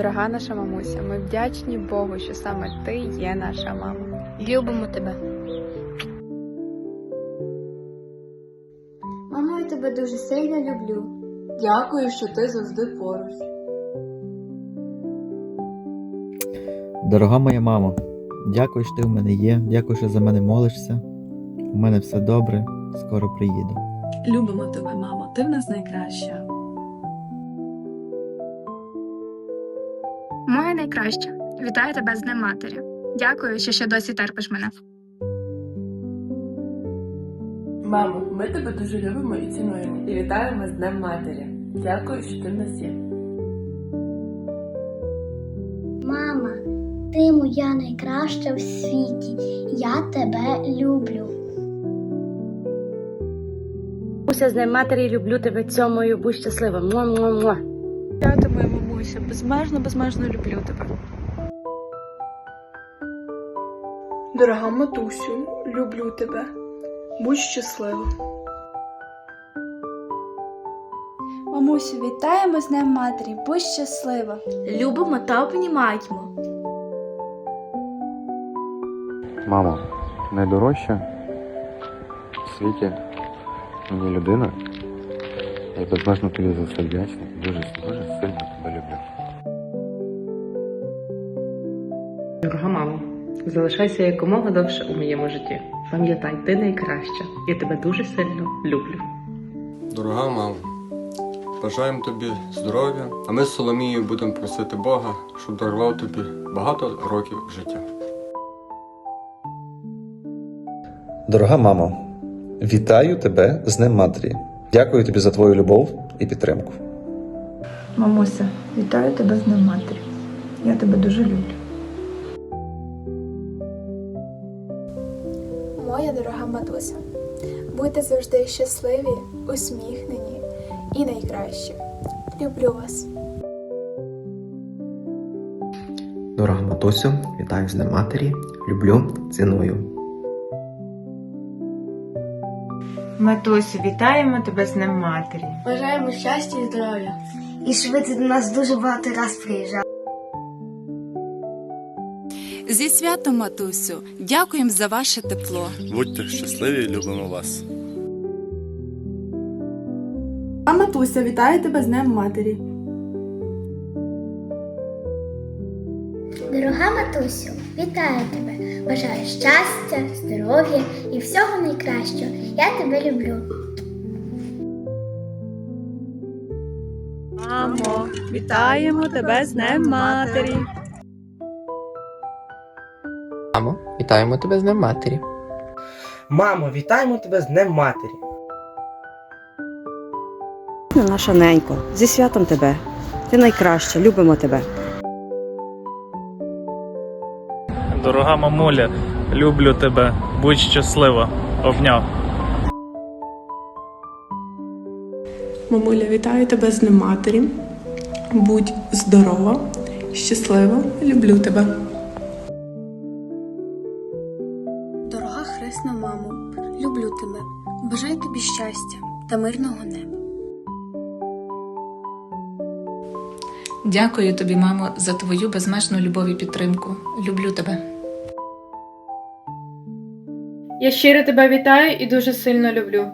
Дорога наша мамуся, ми вдячні Богу, що саме ти є наша мама. Любимо тебе. Мамо, я тебе дуже сильно люблю. Дякую, що ти завжди поруч. Дорога моя мамо, дякую, що ти в мене є, дякую, що за мене молишся. У мене все добре, скоро приїду. Любимо тебе, мамо, ти в нас найкраща. Моя найкраща. Вітаю тебе з Днем матері. Дякую, що ще досі терпиш мене. Мамо, ми тебе дуже любимо і цінуємо. І вітаємо з Днем Матері. Дякую, що ти в нас є. Мама, ти моя найкраща в світі. Я тебе люблю. Уся з Днем матері, люблю тебе, цьомою, будь щаслива. Муа-муа-муа. Я моя мамуся, безмежно, безмежно люблю тебе. Дорога матусю, люблю тебе. Будь щаслива. Мамусю, вітаємо з Днем Матері, будь щаслива. Любимо та обнімаємо. Мамо, найдорожча в світі мені людина. Я безмежно тобі за все вдячний. Дуже, дуже Дорога мамо, залишайся якомога довше у моєму житті. Пам'ятай, ти найкраща. Я тебе дуже сильно люблю. Дорога мамо, бажаємо тобі здоров'я, а ми з Соломією будемо просити Бога, щоб дарував тобі багато років життя. Дорога мамо, вітаю тебе з Днем Матері. Дякую тобі за твою любов і підтримку. Мамуся, вітаю тебе з Днем Матері. Я тебе дуже люблю. Моя дорога матуся, будьте завжди щасливі, усміхнені і найкращі. Люблю вас. Дорога матусю, вітаю з Днем матері, люблю, ціную. Матусю, вітаємо тебе з Днем Матері. Бажаємо щастя і здоров'я. І швидше до нас дуже багато раз приїжджав. Зі святом, матусю, дякуємо за ваше тепло. Будьте щасливі, любимо вас. А матуся, вітаю тебе з Днем Матері. Дорога матусю, вітаю тебе. Бажаю щастя, здоров'я і всього найкращого. Я тебе люблю. Мамо, вітаємо тебе з Днем матері. Мамо, вітаємо тебе з Днем матері. Мамо, вітаємо тебе з Днем матері. Наша ненько, зі святом тебе. Ти найкраща, любимо тебе. Дорога мамуля, люблю тебе, будь щаслива. Обняв. Мамуля, вітаю тебе з Днем матері. Будь здорова, щаслива, люблю тебе. Дорога хресна мамо, люблю тебе. Бажаю тобі щастя та мирного неба. Дякую тобі, мамо, за твою безмежну любов і підтримку. Люблю тебе. Я щиро тебе вітаю і дуже сильно люблю.